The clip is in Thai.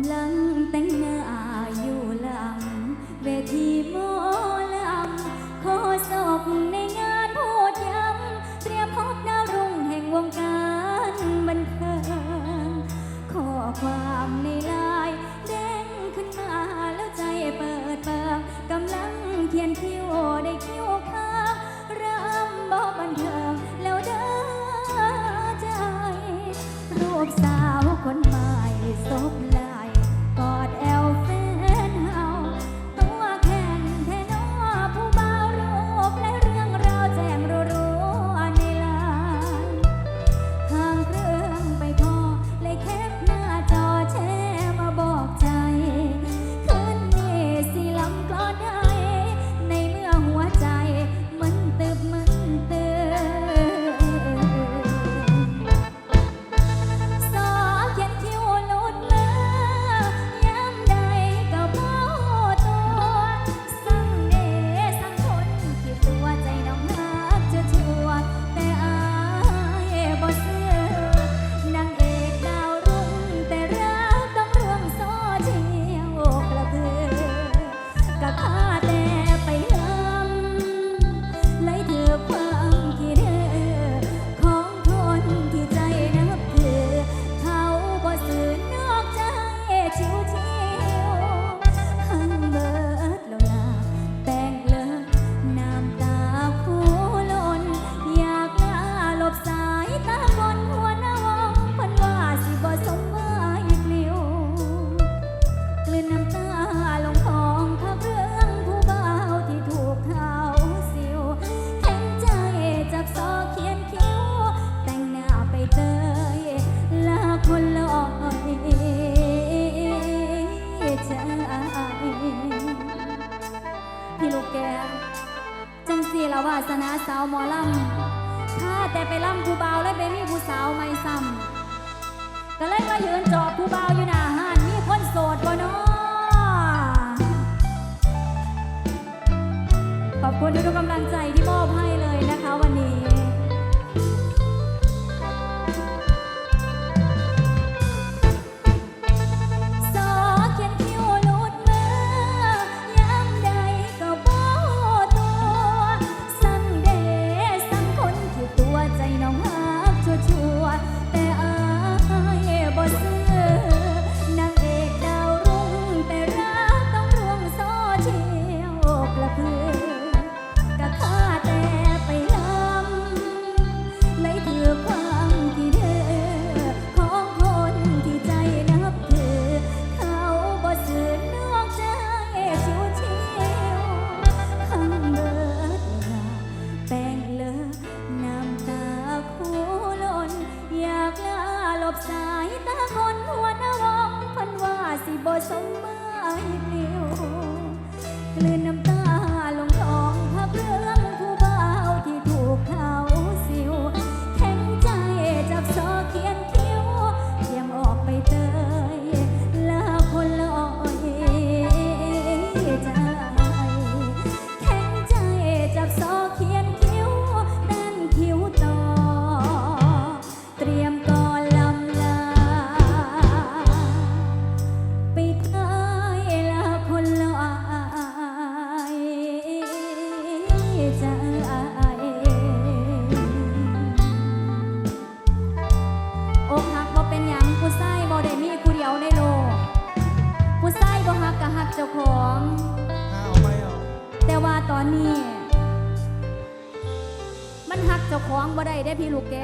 ำลังแต่งหน้าอยู่ลังเวทีโมลำขอศอบในงานพูดยำเตรียมพบดาวรุ่งแห่งวงการบันเทิงขอความในล สนาสาวหมอลำถ้าแต่ไปล่ำผู้เบาและไปมี่ผู้สาวไม่ซ้ำก็เลยมายืนจอบผู้เบาอยู่หน้าห้านมีคนโสดบ่นาะขอบคุณทุกกำลังใจ บ่สมหมาเปลี่ยวเลือนน้ำ ตอนนี้ มันหักเจ้าของบ่ได้ได้พี่ลูกแก